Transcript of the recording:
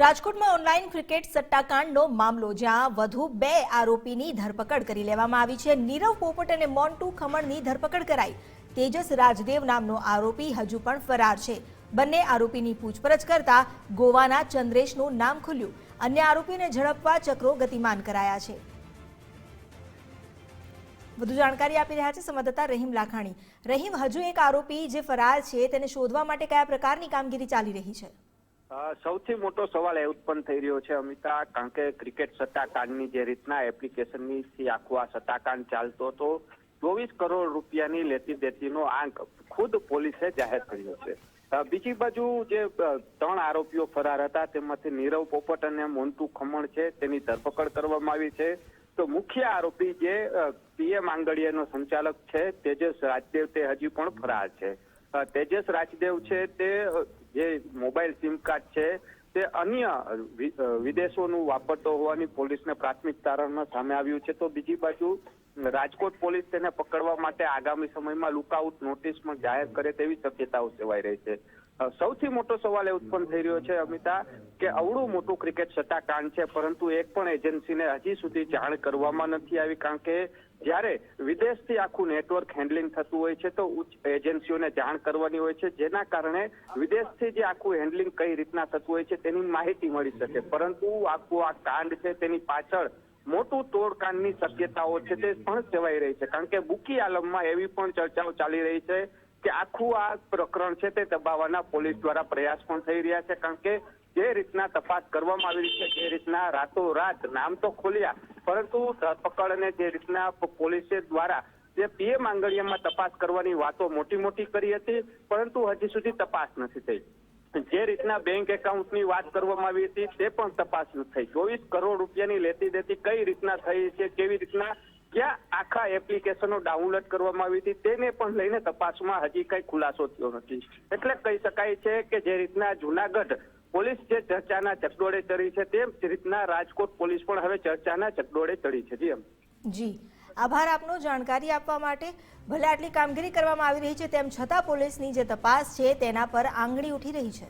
રાજકોટમાં online cricket સટ્ટાકાંડનો મામલો, જ્યાં વધુ બે આરોપીની ધરપકડ કરી લેવામાં આવી છે. નીરવ પોપટ અને મોન્ટુ ખમણની ધરપકડ કરાઈ. તેજસ રાજદેવ નામનો આરોપી હજુ પણ ફરાર છે. બંને આરોપીની પૂછપરછ કરતા ગોવાના ચંદ્રેશનું નામ ખુલ્યું. અન્ય આરોપીને ઝડપવા ચક્રો ગતિમાન કરાયા છે. વધુ જાણકારી આપી રહ્યા છે સંવાદદાતા રહીમ લાખાણી. રહીમ, હજુ એક આરોપી જે ફરાર છે, તેને શોધવા માટે કયા પ્રકારની કામગીરી ચાલી રહી છે? સૌથી મોટો સવાલ એ ઉત્પન્ન થઈ રહ્યો છે, અમિતા, કારણ કે ક્રિકેટ સત્તાકાંડની જે રીતના એપ્લિકેશનની આખું આ સત્તાકાંડ ચાલતો હતો, ચોવીસ કરોડ રૂપિયાની લેતી દેતીનો આંક ખુદ પોલીસે જાહેર કર્યો છે. બીજી બાજુ જે ત્રણ આરોપીઓ ફરાર હતા, તેમાંથી નીરવ પોપટ અને મોન્ટુ ખમણ છે, તેની ધરપકડ કરવામાં આવી છે. તો મુખ્ય આરોપી જે પીએમ આંગડિયાનો સંચાલક છે, તેજસ રાજદેવ તે હજી પણ ફરાર છે. તેજસ રાજદેવ છે, તે જે મોબાઈલ સિમ કાર્ડ છે, તે અન્ય વિદેશોનું વાપરતો હોવાની પોલીસને પ્રાથમિક તારણમાં સામે આવ્યું છે. તો બીજી બાજુ, રાજકોટ પોલીસ તેને પકડવા માટે આગામી સમયમાં લુકઆઉટ નોટિસ પણ જાહેર કરે તેવી શક્યતાઓ સેવાઈ રહી છે. સૌથી મોટો સવાલ એ ઉત્પન્ન થઈ રહ્યો છે, અમિતા કે અવળું મોટું ક્રિકેટ સટ્ટાકાંડ છે, પરંતુ એક પણ એજન્સીને હજી સુધી જાણ કરવામાં નથી આવી, કારણ કે જ્યારે વિદેશથી આખું નેટવર્ક હેન્ડલિંગ થતું હોય છે, તો ઉચ્ચ એજન્સીઓને જાણ કરવાની હોય છે, જેના કારણે વિદેશથી જે આખું હેન્ડલિંગ કઈ રીતના થતું હોય છે, તેની માહિતી મળી શકે. પરંતુ આખું આ કાંડ છે, તેની પાછળ મોટું તોડકાંડની શક્યતાઓ છે, તે પણ સેવાઈ રહી છે. કારણ કે બુકી આલમમાં એવી પણ ચર્ચાઓ ચાલી રહી છે કે આખું આ પ્રકરણ છે, તે દબાવવાના પોલીસ દ્વારા પ્રયાસ પણ થઈ રહ્યા છે, કારણ કે જે રીતના તપાસ કરવામાં આવી છે, જે રીતના રાતોરાત નામ તો ખોલ્યા, પરંતુ ધરપકડ અને જે રીતના પોલીસે દ્વારા જે પીએમ આંગળીયામાં તપાસ કરવાની વાતો મોટી મોટી કરી હતી, પરંતુ હજી સુધી તપાસ નથી થઈ. જે રીતના બેંક એકાઉન્ટની વાત કરવામાં આવી હતી, તે પણ તપાસ થઈ. ચોવીસ કરોડ રૂપિયાની લેતી દેતી કઈ રીતના થઈ છે, કેવી રીતના, ક્યાં આખા એપ્લિકેશનો ડાઉનલોડ કરવામાં આવી હતી, તેને પણ લઈને તપાસમાં હજી કઈ ખુલાસો થયો નથી. એટલે કહી શકાય છે કે જે રીતના જુનાગઢ પોલીસ જે ચર્ચાના ચકડોળે ચડી છે તેમ જ રીતના રાજકોટ પોલીસ પણ હવે ચર્ચાના ચકડોળે ચડી છે જી જી. આભાર આપનો જાણકારી આપવા માટે. ભલે આટલી કામગીરી કરવામાં આવી રહી છે તેમ છતાં પોલીસની જે તપાસ છે તેના પર આંગળી ઉઠી રહી છે.